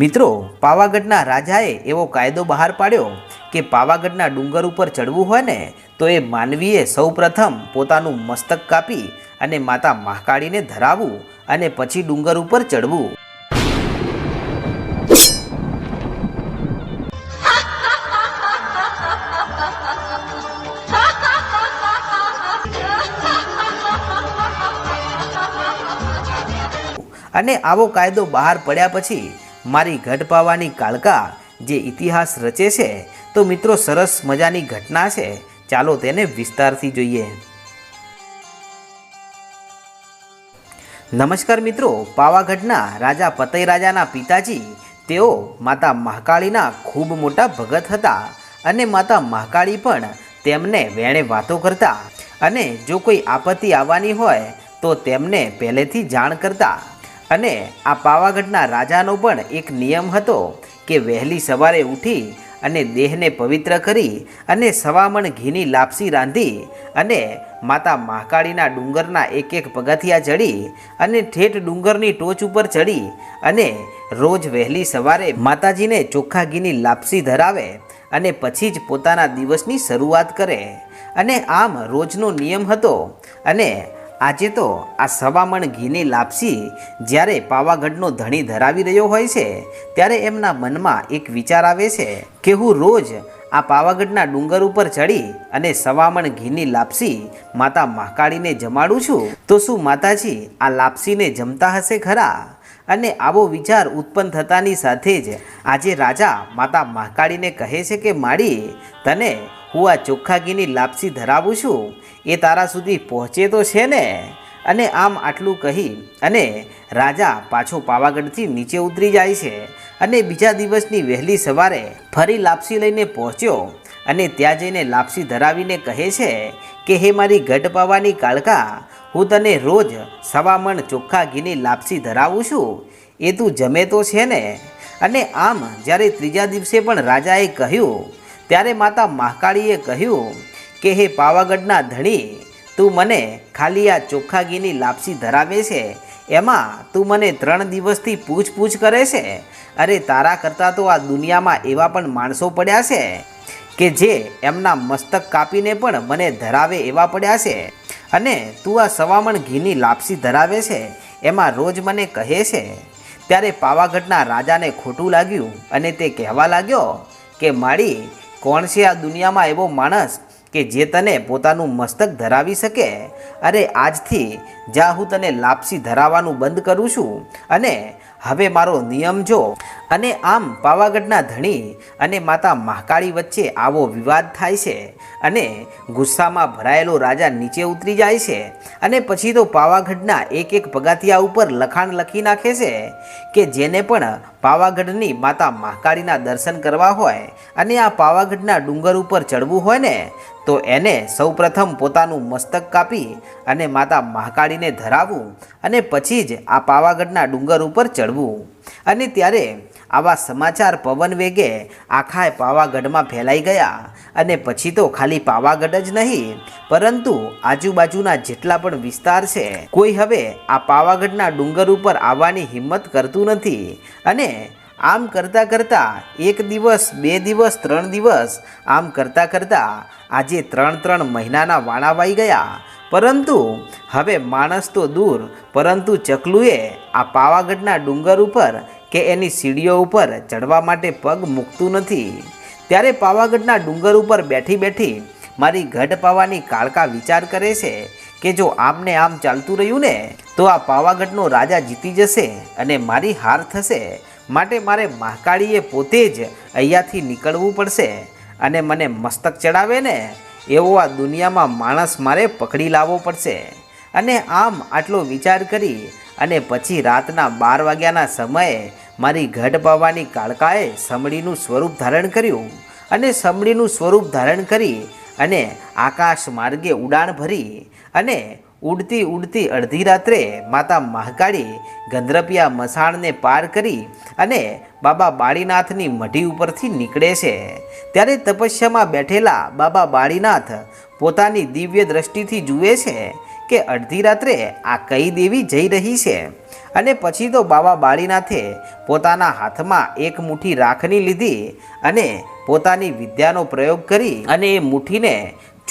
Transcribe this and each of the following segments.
મિત્રો, પાવાગઢના રાજાએ એવો કાયદો બહાર પાડ્યો કે પાવાગઢના ડુંગર ઉપર ચડવું હોય ને, તો એ માનવીએ સૌપ્રથમ પોતાનું મસ્તક કાપી અને માતા મહાકાળીને ધરાવવું અને પછી ડુંગર ઉપર ચડવું. અને આવો કાયદો બહાર પડ્યા પછી મારી ગઢ પાવાની કાળકા જે ઇતિહાસ રચે છે, તો મિત્રો સરસ મજાની ઘટના છે. ચાલો તેને વિસ્તારથી જોઈએ. નમસ્કાર મિત્રો, પાવાગઢના રાજા પતઈ રાજાના પિતાજી, તેઓ માતા મહાકાળીના ખૂબ મોટા ભગત હતા અને માતા મહાકાળી પણ તેમને વેણે વાતો કરતા અને જો કોઈ આપત્તિ આવવાની હોય, તો તેમને પહેલેથી જાણ કરતા. અને આ પાવાગઢના રાજાનો પણ એક નિયમ હતો કે વહેલી સવારે ઉઠી અને દેહને પવિત્ર કરી અને સવામણ ઘીની લાપસી રાંધી અને માતા મહાકાળીના ડુંગરના એક એક પગથિયા ચડી અને ઠેઠ ડુંગરની ટોચ ઉપર ચડી અને રોજ વહેલી સવારે માતાજીને ચોખ્ખા ઘીની લાપસી ધરાવે અને પછી જ પોતાના દિવસની શરૂઆત કરે. અને આમ રોજનો નિયમ હતો અને આજે તો આ સવામણ ઘીની લાપસી જ્યારે પાવાગઢનો ધણી ધરાવી રહ્યો હોય છે, ત્યારે એમના મનમાં એક વિચાર આવે છે કે હું રોજ આ પાવાગઢના ડુંગર ઉપર ચડી અને સવામણ ઘીની લાપસી માતા મહાકાળીને જમાડું છું, તો શું માતાજી આ લાપસીને જમતા હશે ખરા? અને આવો વિચાર ઉત્પન્ન થતાની સાથે જ આજે રાજા માતા મહાકાળીને કહે છે કે માડી તને હું આ ચોખ્ખા ઘીની લાપસી ધરાવું છું. એ તારા સુધી પહોંચે તો છે ને? અને આમ આટલું કહી અને રાજા પાછો પાવાગઢથી નીચે ઉતરી જાય છે અને બીજા દિવસની વહેલી સવારે ફરી લાપસી લઈને પહોંચ્યો અને ત્યાં જઈને લાપસી ધરાવીને કહે છે કે, હે મારી ગઢ પાવાની કાળકા, હું તને રોજ સવા મણ ચોખ્ખા ઘીની લાપસી ધરાવું છું. એ તું જમે તો છે ને? અને આમ જ્યારે ત્રીજા દિવસે પણ રાજાએ કહ્યું ત્યારે માતા મહાકાળીએ કહ્યું કે, હે પાવાગઢના ધણી, તું મને ખાલી આ ચોખ્ખા ઘીની લાપસી ધરાવે છે? એમાં તું મને ત્રણ દિવસથી પૂછપૂછ કરે છે? અરે, તારા કરતાં તો આ દુનિયામાં એવા પણ માણસો પડ્યા છે કે જે એમના મસ્તક કાપીને પણ મને ધરાવે એવા પડ્યા છે. અને તું આ સવામણ ઘીની લાપસી ધરાવે છે, એમાં રોજ મને કહે છે. ત્યારે પાવાગઢના રાજાને ખોટું લાગ્યું અને તે કહેવા લાગ્યો કે માળી કોણ છે આ દુનિયામાં એવો માણસ કે જે તને પોતાનું મસ્તક ધરાવી શકે? અરે આજથી જ્યાં હું તને લાપસી ધરાવવાનું બંધ કરું છું અને હવે મારો નિયમ જો. અને આમ પાવાગઢના ધણી અને માતા મહાકાળી વચ્ચે આવો વિવાદ થાય છે અને ગુસ્સામાં ભરાયેલો રાજા નીચે ઉતરી જાય છે અને પછી તો પાવાગઢના એક એક પગાથિયા ઉપર લખાણ લખી નાખે છે કે જેને પણ પાવાગઢની માતા મહાકાળીના દર્શન કરવા હોય અને આ પાવાગઢના ડુંગર ઉપર ચડવું હોય ને, તો એને સૌપ્રથમ પોતાનું મસ્તક કાપી અને માતા મહાકાળીને ધરાવવું અને પછી જ આ પાવાગઢના ડુંગર ઉપર ચડવું. અને ત્યારે આવા સમાચાર પવન વેગે આખા પાવાગઢમાં ફેલાઈ ગયા. અને પછી તો ખાલી પાવાગઢ જ નહીં, પરંતુ આજુબાજુના જેટલા પણ વિસ્તાર છે, કોઈ હવે આ પાવાગઢના ડુંગર ઉપર આવવાની હિંમત કરતું નથી. અને આમ કરતાં કરતાં એક દિવસ, બે દિવસ, ત્રણ દિવસ, આમ કરતાં કરતાં આજે ત્રણ ત્રણ મહિનાના વાણા વાઈ ગયા. પરંતુ હવે માણસ તો દૂર, પરંતુ ચકલુએ આ પાવાગઢના ડુંગર ઉપર કે એની સીડીઓ ઉપર ચડવા માટે પગ મૂકતું નથી. ત્યારે પાવાગઢના ડુંગર ઉપર બેઠી બેઠી મારી ગઢ પાવાની કાળકા વિચાર કરે છે કે જો આમને આમ ચાલતું રહ્યું ને, તો આ પાવાગઢનો રાજા જીતી જશે અને મારી હાર થશે. માટે મારે મહાકાળીએ પોતે જ અહીંયાથી નીકળવું પડશે અને મને મસ્તક ચડાવે ને એવો આ દુનિયામાં માણસ મારે પકડી લાવવો પડશે. અને આમ આટલો વિચાર કરી અને પછી રાતના બાર વાગ્યાના સમયે મારી ગઢ પાવાની કાળકાએ સમડીનું સ્વરૂપ ધારણ કર્યું. અને સમડીનું સ્વરૂપ ધારણ કરી અને આકાશ માર્ગે ઉડાણ ભરી અને ઉડતી ઉડતી અડધી રાત્રે માતા મહાકાળી ગંધરપિયા મસાણને પાર કરી અને બાબા બાળીનાથની મઢી ઉપરથી નીકળે છે. ત્યારે તપસ્યામાં બેઠેલા બાબા બાળીનાથ પોતાની દિવ્ય દ્રષ્ટિથી જુએ છે કે અડધી રાત્રે આ કઈ દેવી જઈ રહી છે અને પછી તો બાબા બાળીનાથે પોતાના હાથમાં એક મુઠ્ઠી રાખની લીધી અને પોતાની વિદ્યાનો પ્રયોગ કરી અને એ મુઠ્ઠીને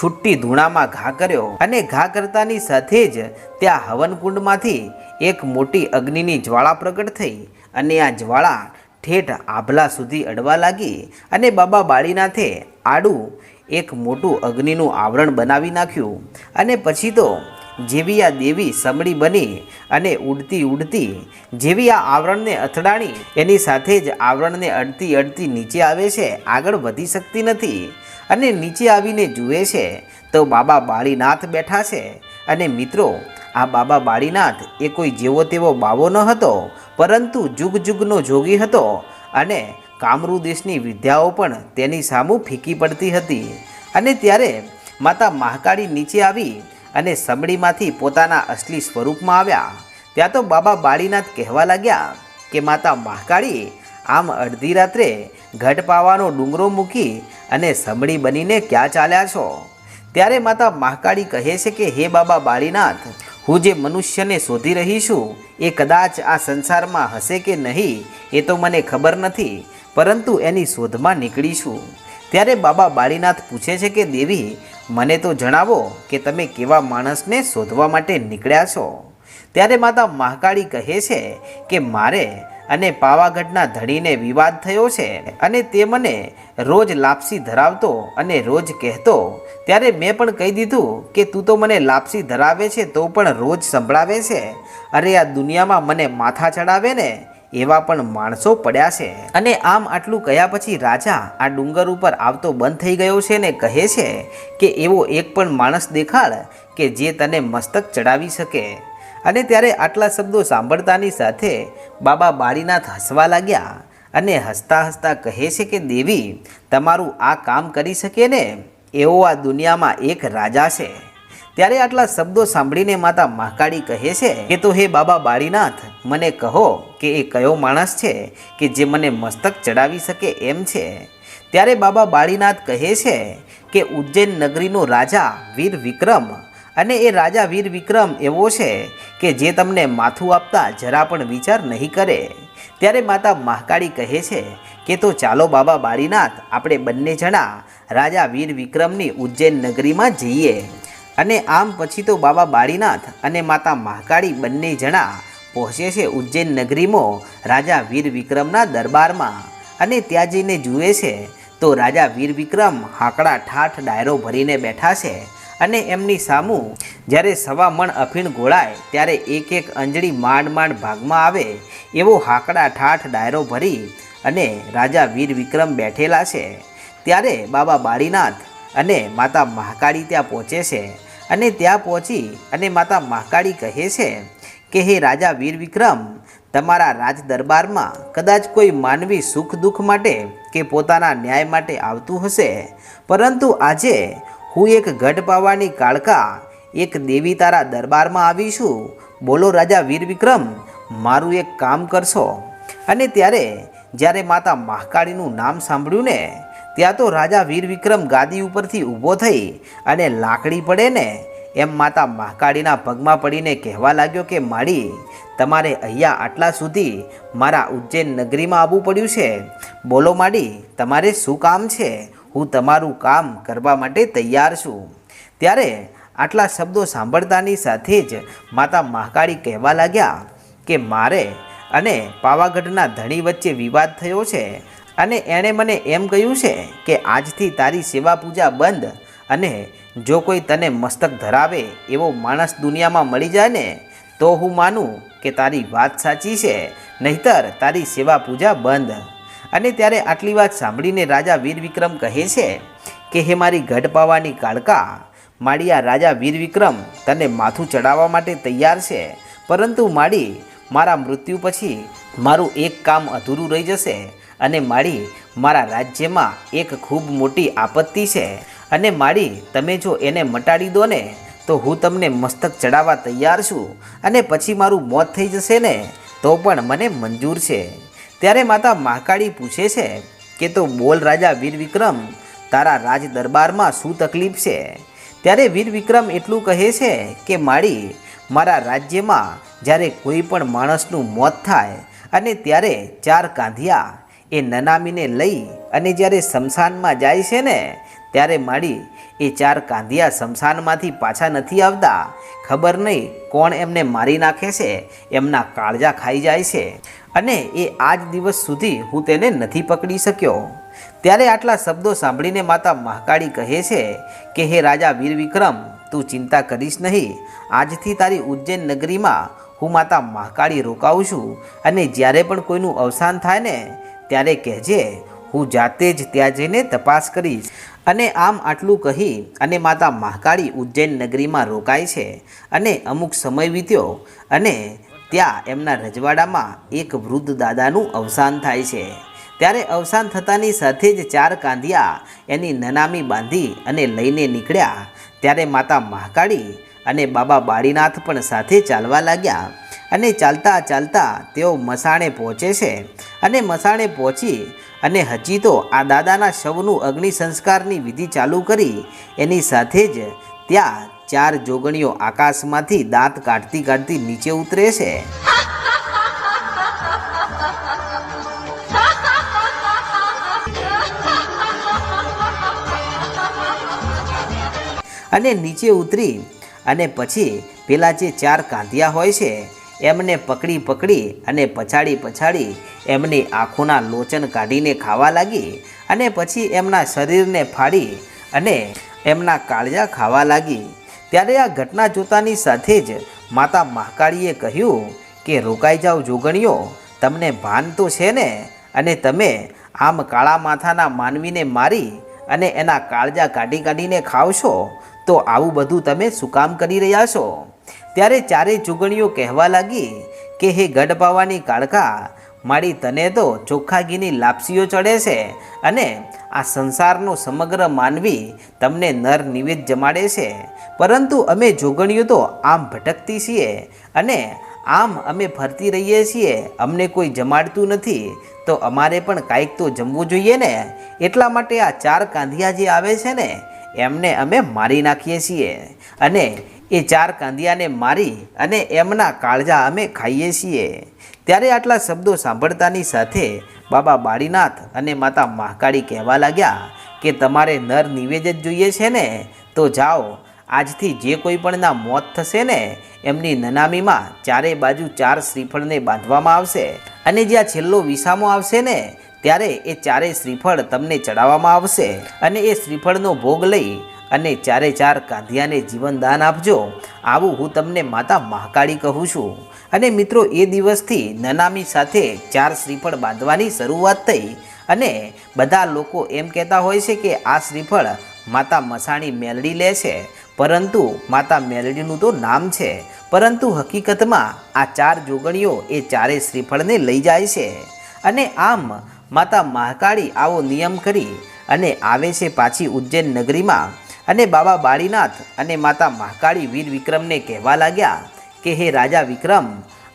છુટ્ટી ધૂણામાં ઘા કર્યો અને ઘા કરતાની સાથે જ ત્યાં હવનકુંડમાંથી એક મોટી અગ્નિની જ્વાળા પ્રગટ થઈ અને આ જ્વાળા ઠેઠ આભલા સુધી અડવા લાગી અને બાબા બાળીનાથે આડું એક મોટું અગ્નિનું આવરણ બનાવી નાખ્યું અને પછી તો જેવી આ દેવી સમળી બની અને ઉડતી ઉડતી જેવી આ આવરણને અથડાણી, એની સાથે જ આવરણને અડતી અડતી નીચે આવે છે, આગળ વધી શકતી નથી. અને નીચે આવીને જુએ છે, તો બાબા બાળીનાથ બેઠા છે. અને મિત્રો, આ બાબા બાળીનાથ એ કોઈ જેવો તેવો બાવો ન હતો, પરંતુ જુગ જુગનો જોગી હતો અને કામરૂ દેશની વિદ્યાઓ પણ તેની સામું ફીકી પડતી હતી. અને ત્યારે માતા મહાકાળી નીચે આવી અને સમડીમાંથી પોતાના અસલી સ્વરૂપમાં આવ્યા. ત્યાં તો બાબા બાળીનાથ કહેવા લાગ્યા કે, માતા મહાકાળી આમ અડધી રાત્રે ઘટ પાવાનો ડુંગરો મૂકી અને સમડી બનીને ક્યાં ચાલ્યા છો? ત્યારે માતા મહાકાળી કહે છે કે, હે બાબા બાળીનાથ, હું જે મનુષ્યને શોધી રહી છું, એ કદાચ આ સંસારમાં હશે કે નહીં, એ તો મને ખબર નથી, પરંતુ એની શોધમાં નીકળી છું. ત્યારે બાબા બાળીનાથ પૂછે છે કે, દેવી, મને તો જણાવો કે તમે કેવા માણસને શોધવા માટે નીકળ્યા છો? ત્યારે માતા મહાકાળી કહે છે કે, મારે અને પાવાગઢના ધણીને વિવાદ થયો છે અને તે મને રોજ લાપસી ધરાવતો અને રોજ કહેતો, ત્યારે મેં પણ કહી દીધું કે તું તો મને લાપસી ધરાવે છે તો પણ રોજ સંભળાવે છે. અરે આ દુનિયામાં મને માથા ચડાવે ને એવા પણ માણસો પડ્યા છે. અને આમ આટલું કહ્યા પછી રાજા આ ડુંગર ઉપર આવતો બંધ થઈ ગયો છે ને કહે છે કે એવો એક પણ માણસ દેખાડ કે જે તને મસ્તક ચડાવી શકે. અને ત્યારે આટલા શબ્દો સાંભળતાની સાથે બાબા બાળીનાથ હસવા લાગ્યા અને હસતા હસતા કહે છે કે, દેવી, તમારું આ કામ કરી શકે ને? એવો આ દુનિયામાં એક રાજા છે. ત્યારે આટલા શબ્દો સાંભળીને માતા મહાકાળી કહે છે કે, તો હે બાબા બાળીનાથ, મને કહો કે એ કયો માણસ છે કે જે મને મસ્તક ચડાવી શકે એમ છે? ત્યારે બાબા બાળીનાથ કહે છે કે, ઉજ્જૈન નગરીનો રાજા વીર વિક્રમ અને એ રાજા વીર વિક્રમ એવો છે કે જે તમને માથું આપતા જરા પણ વિચાર નહીં કરે. ત્યારે માતા મહાકાળી કહે છે કે તો ચાલો બાબા બાળીનાથ, આપણે બંને જણા રાજા વીર વિક્રમની ઉજ્જૈન નગરીમાં જઈએ. અને આમ પછી તો બાબા બાળીનાથ અને માતા મહાકાળી બંને જણા પહોંચે છે ઉજ્જૈન નગરીમાં રાજા વીર વિક્રમના દરબારમાં. અને ત્યાં જઈને જુએ છે તો રાજા વીર વિક્રમ હાકડા ઠાઠ ડાયરો ભરીને બેઠા છે. અને એમની સામું જ્યારે સવા મણ અફીણ ગોળાય, ત્યારે એક એક અંજળી માંડ માંડ ભાગમાં આવે, એવો હાકડા ઠાઠ ડાયરો ભરી અને રાજા વીર વિક્રમ બેઠેલા છે. ત્યારે બાબા બાળીનાથ અને માતા મહાકાળી ત્યાં પહોંચે છે અને ત્યાં પહોંચી અને માતા મહાકાળી કહે છે કે, હે રાજા વીર વિક્રમ, તમારા રાજ દરબારમાં કદાચ કોઈ માનવી સુખ દુઃખ માટે કે પોતાના ન્યાય માટે આવતું હશે. પરંતુ આજે હું એક ગઢ પાવાની કાળકા એક દેવી તારા દરબારમાં આવી છું. બોલો રાજા વીર વિક્રમ મારું એક કામ કરશો. અને ત્યારે જ્યારે માતા મહાકાળીનું નામ સાંભળ્યું ને, ત્યાં તો રાજા વીર વિક્રમ ગાદી ઉપરથી ઊભો થઈ અને લાકડી પડે ને, એમ માતા મહાકાળીના પગમાં પડીને કહેવા લાગ્યો કે માડી તમારે અહીંયા આટલા સુધી મારા ઉજ્જૈન નગરીમાં આવવું પડ્યું છે. બોલો માડી તમારે શું કામ છે? હું તમારું કામ કરવા માટે તૈયાર છું. ત્યારે આટલા શબ્દો સાંભળતાની સાથે જ માતા મહાકાળી કહેવા લાગ્યા કે મારે અને પાવાગઢના ધણી વચ્ચે વિવાદ થયો છે અને એણે મને એમ કહ્યું છે કે આજથી તારી સેવા પૂજા બંધ અને જો કોઈ તને મસ્તક ધરાવે એવો માણસ દુનિયામાં મળી જાય ને, તો હું માનું કે તારી વાત સાચી છે. નહીતર તારી સેવા પૂજા બંધ. અને ત્યારે આટલી વાત સાંભળીને રાજા વીર વિક્રમ કહે છે કે, હે મારી ગઢ પાવાની કાળકા આ રાજા વીર વિક્રમ તને માથું ચડાવવા માટે તૈયાર છે. પરંતુ માળી, મારા મૃત્યુ પછી મારું એક કામ અધૂરું રહી જશે અને માળી મારા રાજ્યમાં એક ખૂબ મોટી આપત્તિ છે. અને માળી, તમે જો એને મટાડી દો ને, તો હું તમને મસ્તક ચડાવવા તૈયાર છું અને પછી મારું મોત થઈ જશે ને, તો પણ મને મંજૂર છે. ત્યારે માતા મહાકાળી પૂછે છે કે તો બોલ રાજા વીર વિક્રમ તારા રાજ દરબારમાં શું તકલીફ છે? ત્યારે વીર વિક્રમ એટલું કહે છે કે, માળી, મારા રાજ્યમાં જ્યારે કોઈ પણ માણસનું મોત થાય અને ત્યારે ચાર કાંધિયા એ નનામીને લઈ અને જ્યારે શમશાનમાં જાય છે ને, ત્યારે માળી એ ચાર કાંધિયા શમશાનમાંથી પાછા નથી આવતા. ખબર નહીં કોણ એમને મારી નાખે છે? એમના કાળજા ખાઈ જાય છે. અને એ આજ દિવસ સુધી હું તેને નથી પકડી શક્યો. ત્યારે આટલા શબ્દો સાંભળીને માતા મહાકાળી કહે છે કે, હે રાજા વીર વિક્રમ તું ચિંતા કરીશ નહીં. આજથી તારી ઉજ્જૈન નગરીમાં હું માતા મહાકાળી રોકાઉં છું અને જ્યારે પણ કોઈનું અવસાન થાય ને, ત્યારે કહેજે, હું જાતે જ ત્યાં જઈને તપાસ કરીશ. અને આમ આટલું કહી અને માતા મહાકાળી ઉજ્જૈન નગરીમાં રોકાય છે અને અમુક સમય વીત્યો અને ત્યાં એમના રજવાડામાં એક વૃદ્ધ દાદાનું અવસાન થાય છે. ત્યારે અવસાન થતાની સાથે જ ચાર કાંધિયા એની નનામી બાંધી અને લઈને નીકળ્યા. ત્યારે માતા મહાકાળી અને બાબા બાળીનાથ પણ સાથે ચાલવા લાગ્યા અને ચાલતા ચાલતા તેઓ મસાણે પહોંચે છે અને મસાણે પહોંચી અને હજી તો આ દાદાના શવનું અગ્નિ સંસ્કારની વિધિ ચાલુ કરી. એની સાથે જ ત્યાં ચાર જોગણીઓ આકાશમાંથી દાંત કાઢતી કાઢતી નીચે ઉતરે છે. અને નીચે ઉતરી અને પછી પેલા જે ચાર કાંધિયા હોય છે, એમને પકડી પકડી અને પછાડી પછાડી એમની આંખોના લોચન કાઢીને ખાવા લાગી અને પછી એમના શરીરને ફાડી અને એમના કાળજા ખાવા લાગી. ત્યારે આ ઘટના જોતાની સાથે જ માતા મહાકાળીએ કહ્યું કે, રોકાઈ જાઓ જોગણીઓ, તમને ભાન તો છે ને? અને તમે આમ કાળા માથાના માનવીને મારી અને એના કાળજા કાઢી કાઢીને ખાવશો, તો આવું બધું તમે શું કામ કરી રહ્યા છો? ત્યારે ચારેય જોગણીઓ કહેવા લાગી કે, હે ગઢ પાવાની કાળકા, મારી તને તો ચોખ્ખા ઘીની લાપસીઓ ચડે છે અને આ સંસારનો સમગ્ર માનવી તમને નર નિવેદ જમાડે છે. પરંતુ અમે જોગણીઓ તો આમ ભટકતી છીએ અને આમ અમે ફરતી રહીએ છીએ. અમને કોઈ જમાડતું નથી. તો અમારે પણ કાંઈક તો જમવું જોઈએ ને? એટલા માટે આ ચાર કાંધિયા જે આવે છે ને, એમને અમે મારી નાખીએ છીએ. અને એ ચાર કાંધિયાને મારી અને એમના કાળજા અમે ખાઈએ છીએ. ત્યારે આટલા શબ્દો સાંભળતાની સાથે બાબા બાળીનાથ અને માતા મહાકાળી કહેવા લાગ્યા કે તમારે નર નિવેદ જ જોઈએ છે ને? તો જાઓ, આજથી જે કોઈ પણના મોત થશે ને, એમની નનામીમાં ચારે બાજુ ચાર શ્રીફળને બાંધવામાં આવશે. અને જ્યાં છેલ્લો વિસામો આવશે ને, ત્યારે એ ચારેય શ્રીફળ તમને ચડાવવામાં આવશે. અને એ શ્રીફળનો ભોગ લઈ અને ચારે ચાર કાંધિયાને જીવનદાન આપજો. આવું હું તમને માતા મહાકાળી કહું છું. અને મિત્રો, એ દિવસથી નનામી સાથે ચાર શ્રીફળ બાંધવાની શરૂઆત થઈ. અને બધા લોકો એમ કહેતા હોય છે કે આ શ્રીફળ માતા મસાણી મેલડી લે છે. પરંતુ માતા મેલડીનું તો નામ છે. પરંતુ હકીકતમાં આ ચાર જોગણીઓ એ ચારે શ્રીફળને લઈ જાય છે. અને આમ માતા મહાકાળી આવો નિયમ કરી અને આવે છે પાછી ઉજ્જૈન નગરીમાં. અને બાબા બાળીનાથ અને માતા મહાકાળી વીર વિક્રમને કહેવા લાગ્યા કે, હે રાજા વિક્રમ,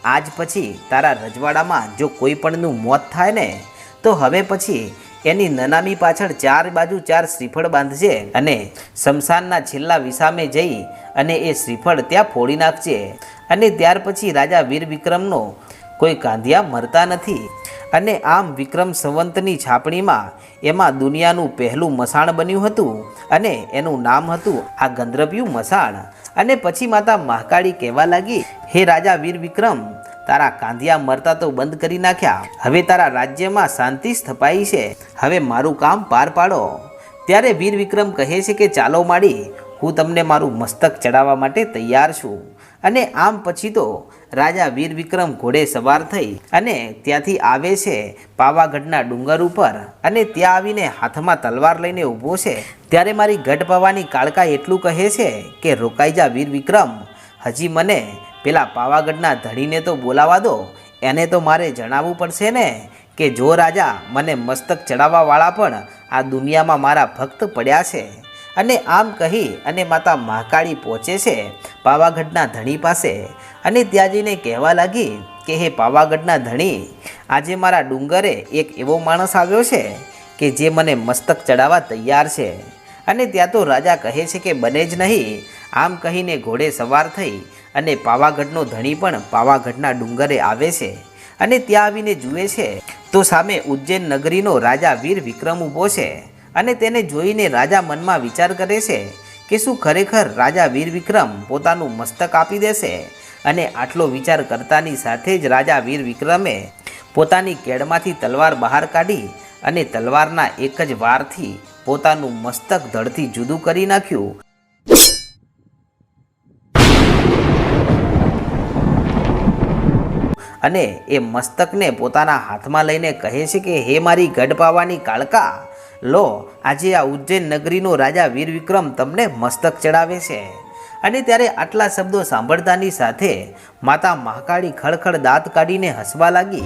આજ પછી તારા રજવાડામાં જો કોઈ પણનું મોત થાય ને, તો હવે પછી એની નનામી પાછળ ચાર બાજુ ચાર શ્રીફળ બાંધજે અને શમશાનના છેલ્લા વિસામે જઈ અને એ શ્રીફળ ત્યાં ફોડી નાખજે. અને ત્યાર પછી રાજા વીર વિક્રમનો કોઈ કાંધિયા મરતા નથી. અને આમ વિક્રમ સંવંતની છાપણીમાં એમાં દુનિયાનું પહેલું મસાણ બન્યું હતું અને એનું નામ હતું આ ગંધર્વ્યું મસાણ. અને પછી માતા મહાકાળી કહેવા લાગી, હે રાજા વીર વિક્રમ, તારા કાંધિયા મરતા તો બંધ કરી નાખ્યા. હવે તારા રાજ્યમાં શાંતિ સ્થપાઈ છે. હવે મારું કામ પાર પાડો. ત્યારે વીર વિક્રમ કહે છે કે, ચાલો માડી, હું તમને મારું મસ્તક ચડાવવા માટે તૈયાર છું. અને આમ પછી તો રાજા વીર વિક્રમ ઘોડે સવાર થઈ અને ત્યાંથી આવે છે પાવાગઢના ડુંગર ઉપર અને ત્યાં આવીને હાથમાં તલવાર લઈને ઊભો છે. ત્યારે મારી ગઢ પવાની કાળકા એટલું કહે છે કે, રોકાઈ જા વીર વિક્રમ હજી મને પેલા પાવાગઢના ધણીને તો બોલાવા દો. એને તો મારે જણાવવું પડશે ને કે જો રાજા મને મસ્તક ચડાવવાવાળા પણ આ દુનિયામાં મારા ભક્ત પડ્યા છે. અને આમ કહી અને માતા મહાકાળી પહોંચે છે પાવાગઢના ધણી પાસે. અને ત્યાં જઈને કહેવા લાગી કે, હે પાવાગઢના ધણી, આજે મારા ડુંગરે એક એવો માણસ આવ્યો છે કે જે મને મસ્તક ચડાવવા તૈયાર છે. અને ત્યાં તો રાજા કહે છે કે, બને જ નહીં. આમ કહીને ઘોડે સવાર થઈ અને પાવાગઢનો ધણી પણ પાવાગઢના ડુંગરે આવે છે. અને ત્યાં આવીને જુએ છે તો સામે ઉજ્જૈન નગરીનો રાજા વીર વિક્રમ ઊભો છે. અને તેને જોઈને રાજા મનમાં વિચાર કરે છે કે શું ખરેખર રાજા વીર વિક્રમ પોતાનું મસ્તક આપી દેશે? અને આટલો વિચાર કરતાની સાથે જ રાજા વીર વિક્રમે પોતાની કેડમાંથી તલવાર બહાર કાઢી અને તલવારના એક જ વારથી પોતાનું મસ્તક ધડથી જુદું કરી નાખ્યું. અને એ મસ્તકને પોતાના હાથમાં લઈને કહે છે કે, હે મારી ગઢ પાવાની કાળકા લો, આજે આ ઉજ્જૈન નગરીનો રાજા વીર વિક્રમ તમને મસ્તક ચડાવે છે. અને ત્યારે આટલા શબ્દો સાંભળતાની સાથે માતા મહાકાળી ખડખડ દાંત કાઢીને હસવા લાગી.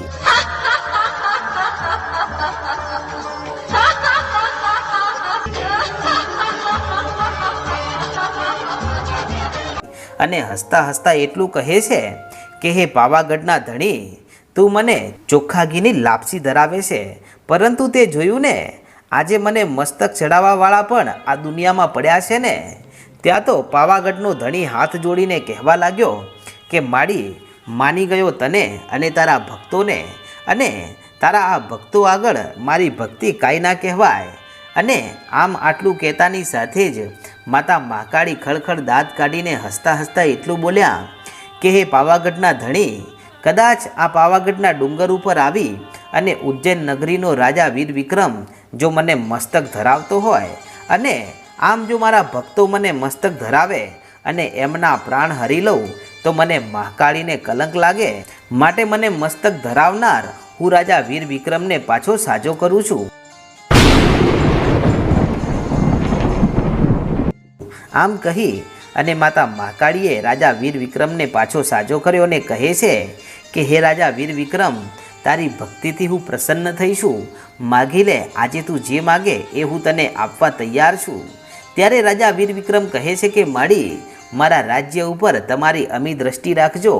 અને હસતા હસતા એટલું કહે છે કે, હે પાવાગઢના ધણી, તું મને ચોખ્ખા ઘીની લાપસી ધરાવે છે. પરંતુ તે જોયું ને આજે મને મસ્તક ચડાવવાવાળા પણ આ દુનિયામાં પડ્યા છે ને. ત્યાં તો પાવાગઢનો ધણી હાથ જોડીને કહેવા લાગ્યો કે, માડી, માની ગયો તને અને તારા ભક્તોને અને તારા આ ભક્તો આગળ મારી ભક્તિ કાંઈ ના કહેવાય. અને આમ આટલું કહેતાની સાથે જ માતા મહાકાળી ખળખળ દાંત કાઢીને હસતા હસતા એટલું બોલ્યા કે, હે પાવાગઢના ધણી, કદાચ આ પાવાગઢના ડુંગર ઉપર આવી અને ઉજ્જૈન નગરીનો રાજા વીર વિક્રમ જો મને મસ્તક ધરાવતો હોય અને આમ જો મારા ભક્તો મને મસ્તક ધરાવે અને એમના પ્રાણ હરી લઉં, તો મને મહાકાળીને કલંક લાગે. માટે મને મસ્તક ધરાવનાર હું રાજા વીર વિક્રમને પાછો સાજો કરું છું. આમ કહી અને માતા મહાકાળીએ રાજા વીર વિક્રમને પાછો સાજો કર્યો અને કહે છે કે, હે રાજા વીર વિક્રમ તારી ભક્તિથી હું પ્રસન્ન થઈશું માગી લે, આજે તું જે માગે એ હું તને આપવા તૈયાર છું. ત્યારે રાજા વીર વિક્રમ કહે છે કે માળી મારા રાજ્ય ઉપર તમારી અમી દ્રષ્ટિ રાખજો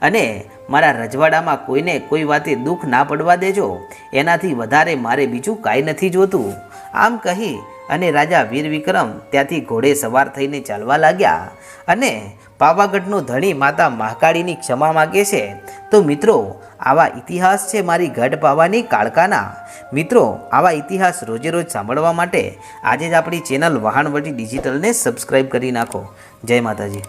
અને મારા રજવાડામાં કોઈને કોઈ વાતે દુઃખ ના પડવા દેજો. એનાથી વધારે મારે બીજું કાંઈ નથી જોતું. આમ કહી અને રાજા વીર વિક્રમ ત્યાંથી ઘોડે સવાર થઈને ચાલવા લાગ્યા અને પાવાગઢનો ધણી માતા મહાકાળીની ક્ષમા માગે છે. તો મિત્રો, આવા ઇતિહાસ છે મારી ગઢ પાવાની કાળકાના. મિત્રો, આવા ઇતિહાસ રોજે રોજ સાંભળવા માટે આજે જ આપણી ચેનલ વહાણવટી ડિજિટલને સબસ્ક્રાઈબ કરી નાખો. જય માતાજી.